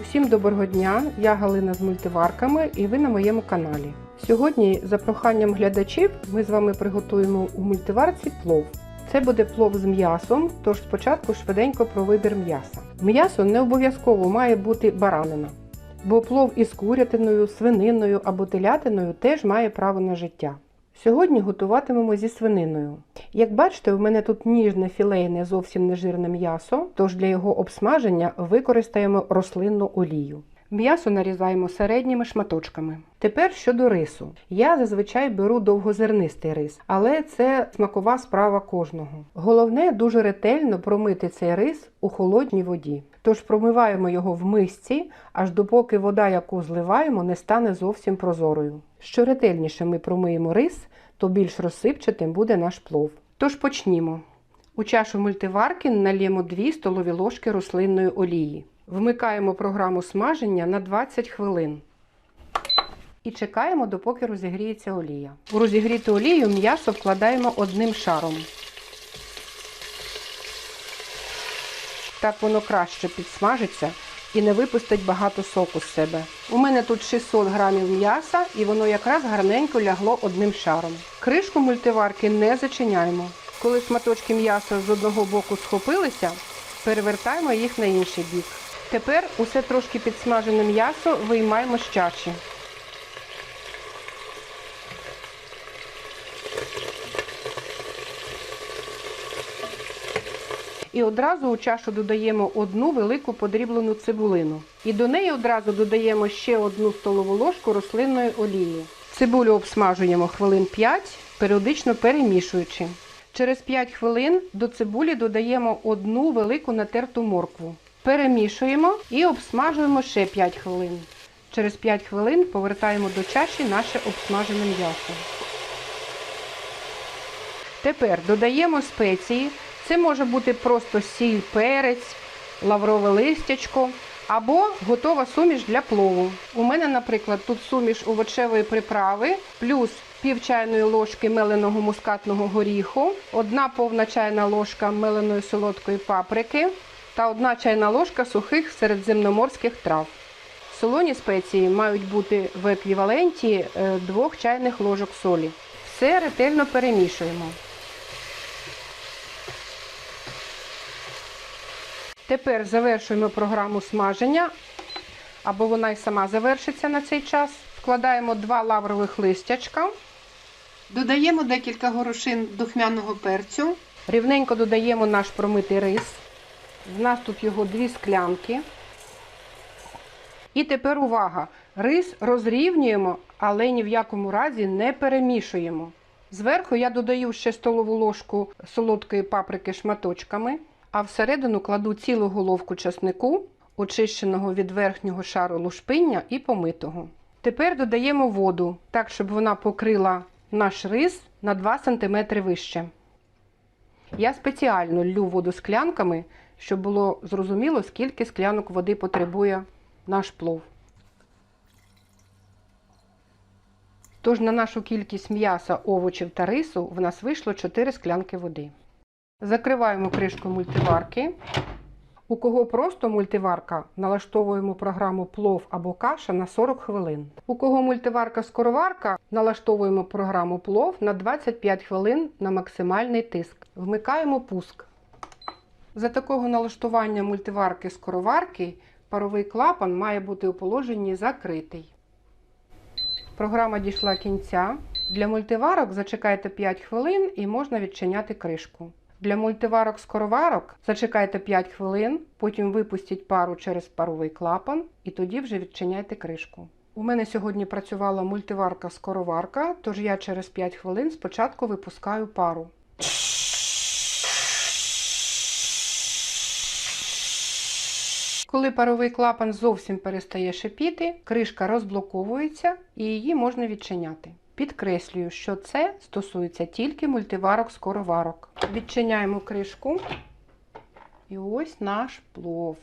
Усім доброго дня! Я Галина з мультиварками і ви на моєму каналі. Сьогодні, за проханням глядачів, ми з вами приготуємо у мультиварці плов. Це буде плов з м'ясом, тож спочатку швиденько про вибір м'яса. М'ясо не обов'язково має бути баранина, бо плов із курятиною, свининою або телятиною теж має право на життя. Сьогодні готуватимемо зі свининою. Як бачите, у мене тут ніжне філейне, зовсім не жирне м'ясо, тож для його обсмаження використаємо рослинну олію. М'ясо нарізаємо середніми шматочками. Тепер щодо рису. Я зазвичай беру довгозернистий рис, але це смакова справа кожного. Головне дуже ретельно промити цей рис у холодній воді. Тож промиваємо його в мисці, аж допоки вода, яку зливаємо, не стане зовсім прозорою. Що ретельніше ми промиємо рис, то більш розсипчатим буде наш плов. Тож почнімо. У чашу мультиварки налємо 2 столові ложки рослинної олії. Вмикаємо програму смаження на 20 хвилин. І чекаємо, допоки розігріється олія. У розігріту олію м'ясо вкладаємо одним шаром. Так воно краще підсмажиться і не випустить багато соку з себе. У мене тут 600 грамів м'яса і воно якраз гарненько лягло одним шаром. Кришку мультиварки не зачиняємо. Коли шматочки м'яса з одного боку схопилися, перевертаємо їх на інший бік. Тепер усе трошки підсмажене м'ясо виймаємо з чаші. І одразу у чашу додаємо одну велику подріблену цибулину. І до неї одразу додаємо ще одну столову ложку рослинної олії. Цибулю обсмажуємо хвилин 5, періодично перемішуючи. Через 5 хвилин до цибулі додаємо одну велику натерту моркву. Перемішуємо і обсмажуємо ще 5 хвилин. Через 5 хвилин повертаємо до чаші наше обсмажене м'ясо. Тепер додаємо спеції. Це може бути просто сіль, перець, лаврове листячко або готова суміш для плову. У мене, наприклад, тут суміш овочевої приправи, плюс пів чайної ложки меленого мускатного горіху, одна повна чайна ложка меленої солодкої паприки та одна чайна ложка сухих середземноморських трав. Солоні спеції мають бути в еквіваленті е, двох чайних ложок солі. Все ретельно перемішуємо. Тепер завершуємо програму смаження, або вона й сама завершиться на цей час. Вкладаємо два лаврових листячка, додаємо декілька горошин духмяного перцю, рівненько додаємо наш промитий рис. В нас тут його дві склянки. І тепер увага! Рис розрівнюємо, але ні в якому разі не перемішуємо. Зверху я додаю ще столову ложку солодкої паприки шматочками, а всередину кладу цілу головку часнику, очищеного від верхнього шару лушпиння і помитого. Тепер додаємо воду, так, щоб вона покрила наш рис на 2 см вище. Я спеціально ллю воду склянками, щоб було зрозуміло, скільки склянок води потребує наш плов. Тож на нашу кількість м'яса, овочів та рису в нас вийшло 4 склянки води. Закриваємо кришку мультиварки. У кого просто мультиварка, налаштовуємо програму плов або каша на 40 хвилин. У кого мультиварка скороварка, налаштовуємо програму плов на 25 хвилин на максимальний тиск. Вмикаємо пуск. За такого налаштування мультиварки скороварки паровий клапан має бути у положенні закритий. Програма дійшла кінця. Для мультиварок зачекайте 5 хвилин і можна відчиняти кришку. Для мультиварок скороварок зачекайте 5 хвилин, потім випустіть пару через паровий клапан і тоді вже відчиняйте кришку. У мене сьогодні працювала мультиварка скороварка, тож я через 5 хвилин спочатку випускаю пару. Коли паровий клапан зовсім перестає шипіти, кришка розблоковується і її можна відчиняти. Підкреслюю, що це стосується тільки мультиварок скороварок. Відчиняємо кришку. І ось наш плов.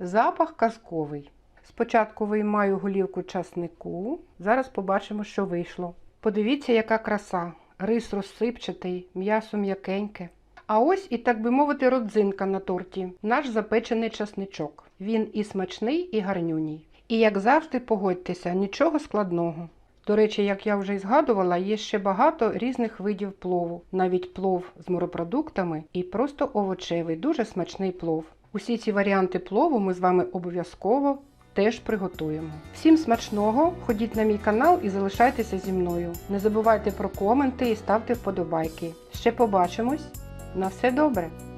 Запах казковий. Спочатку виймаю голівку часнику. Зараз побачимо, що вийшло. Подивіться, яка краса. Рис розсипчатий, м'ясо м'якеньке. А ось і так би мовити, родзинка на торті наш запечений часничок. Він і смачний, і гарнюній. І як завжди, погодьтеся, нічого складного. До речі, як я вже й згадувала, є ще багато різних видів плову, навіть плов з морепродуктами і просто овочевий, дуже смачний плов. Усі ці варіанти плову ми з вами обов'язково теж приготуємо. Всім смачного! Ходіть на мій канал і залишайтеся зі мною. Не забувайте про коменти і ставте вподобайки. Ще побачимось! На все добре!